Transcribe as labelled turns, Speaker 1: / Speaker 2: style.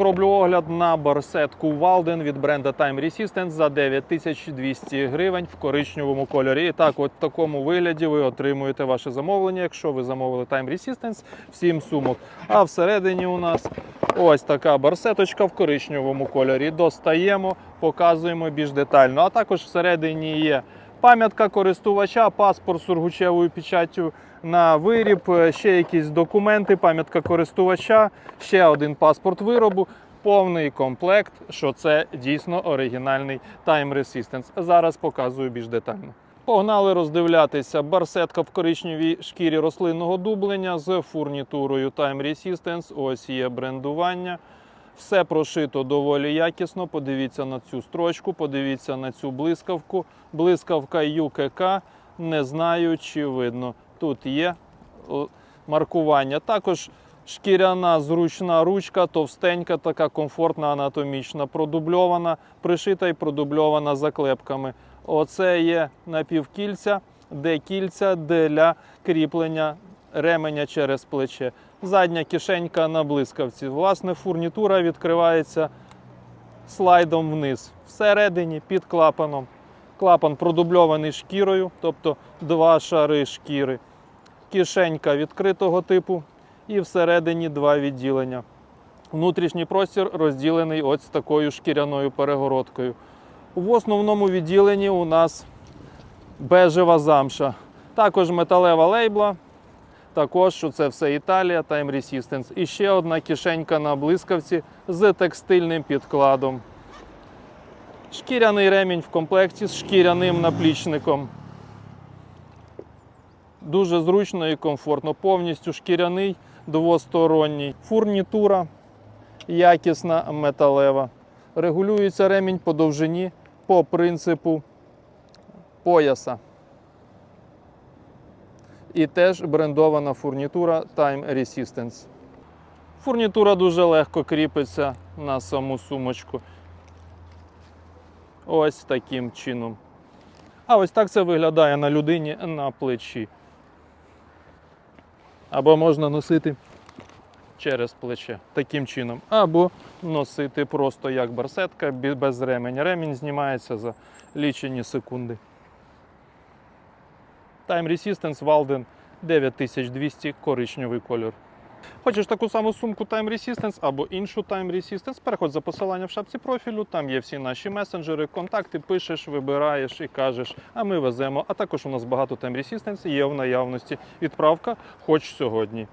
Speaker 1: Роблю огляд на барсетку Walden від бренда Time Resistance за 9200 гривень в коричневому кольорі. І так, от в такому вигляді ви отримуєте ваше замовлення, якщо ви замовили Time Resistance в 7 сумок. А всередині у нас ось така барсеточка в коричневому кольорі. Достаємо, показуємо більш детально. А також всередині є пам'ятка користувача, паспорт сургучевою печаттю на виріб, е, ще якісь документи, пам'ятка користувача, ще один паспорт виробу, повний комплект, що це дійсно оригінальний Time Resistance. Зараз показую більш детально. Погнали роздивлятися барсетка в коричневій шкірі рослинного дублення з фурнітурою Time Resistance. Ось є брендування. Все прошито доволі якісно. Подивіться на цю строчку, подивіться на цю блискавку. Блискавка UKK. Не знаю, чи видно. Тут є маркування. Також шкіряна зручна ручка, товстенька, така комфортна, анатомічна, продубльована, пришита і продубльована заклепками. Оце є напівкільця, де кільця для кріплення ременя через плече. Задня кишенька на блискавці. Власне, фурнітура відкривається слайдом вниз. Всередині під клапаном. Клапан продубльований шкірою, тобто два шари шкіри. Кишенька відкритого типу і всередині два відділення. Внутрішній простір розділений ось такою шкіряною перегородкою. В основному відділенні у нас бежева замша. Також металева лейбла. Також, що це все Італія, Time Resistance. І ще одна кишенька на блискавці з текстильним підкладом. Шкіряний ремінь в комплекті з шкіряним наплічником. Дуже зручно і комфортно. Повністю шкіряний двосторонній. Фурнітура якісна металева. Регулюється ремінь по довжині по принципу пояса. І теж брендована фурнітура Time Resistance. Фурнітура дуже легко кріпиться на саму сумочку. Ось таким чином. А ось так це виглядає на людині на плечі. Або можна носити через плече таким чином. Або носити просто як барсетка без ременя. Ремінь знімається за лічені секунди. Time Resistance Walden 9200 коричневий кольор. Хочеш таку саму сумку Time Resistance або іншу Time Resistance, переходь за посилання в шапці профілю, там є всі наші месенджери, контакти, пишеш, вибираєш і кажеш, а ми веземо. А також у нас багато Time Resistance є в наявності. Відправка хоч сьогодні.